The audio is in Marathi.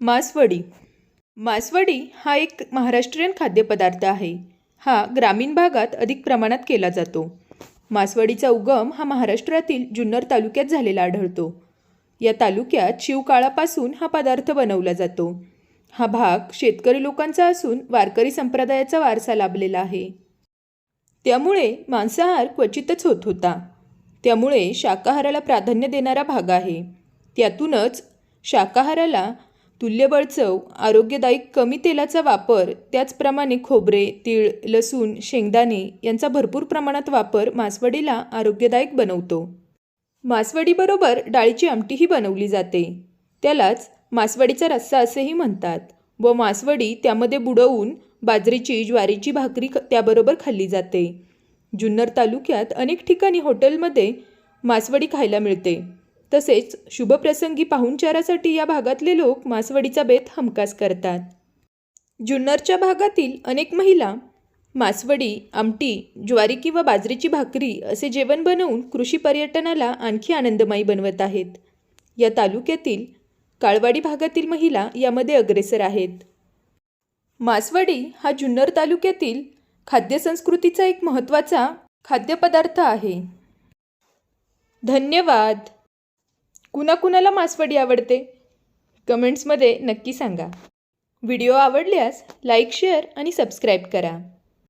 मासवडी. मासवडी हा एक महाराष्ट्रीयन खाद्यपदार्थ आहे. हा ग्रामीण भागात अधिक प्रमाणात केला जातो. मासवडीचा उगम हा महाराष्ट्रातील जुन्नर तालुक्यात झालेला आढळतो. या तालुक्यात शिवकाळापासून हा पदार्थ बनवला जातो. हा भाग शेतकरी लोकांचा असून वारकरी संप्रदायाचा वारसा लाभलेला आहे. त्यामुळे मांसाहार क्वचितच होत होता. त्यामुळे शाकाहाराला प्राधान्य देणारा भाग आहे. त्यातूनच शाकाहाराला तुल्यबळ चव आरोग्यदायी कमी तेलाचा वापर त्याचप्रमाणे खोबरे तीळ लसूण शेंगदाणे यांचा भरपूर प्रमाणात वापर मासवडीला आरोग्यदायक बनवतो. मासवडीबरोबर डाळीची आमटीही बनवली जाते. त्यालाच मासवडीचा रस्सा असेही म्हणतात व मासवडी त्यामध्ये बुडवून बाजरीची ज्वारीची भाकरी ख- त्याबरोबर खाल्ली जाते. जुन्नर तालुक्यात अनेक ठिकाणी हॉटेलमध्ये मासवडी खायला मिळते. तसेच शुभप्रसंगी पाहुणचारासाठी या भागातले लोक मासवडीचा बेत हमखास करतात. जुन्नरच्या भागातील अनेक महिला मासवडी आमटी ज्वारी किंवा बाजरीची भाकरी असे जेवण बनवून कृषी पर्यटनाला आणखी आनंदमयी बनवत आहेत. या तालुक्यातील काळवाडी भागातील महिला यामध्ये अग्रेसर आहेत. मासवडी हा जुन्नर तालुक्यातील खाद्यसंस्कृतीचा एक महत्त्वाचा खाद्यपदार्थ आहे. धन्यवाद! कुणाकुणाला मासवडी आवडते? कमेंट्समध्ये नक्की सांगा. व्हिडिओ आवडल्यास लाईक शेअर आणि सबस्क्राईब करा.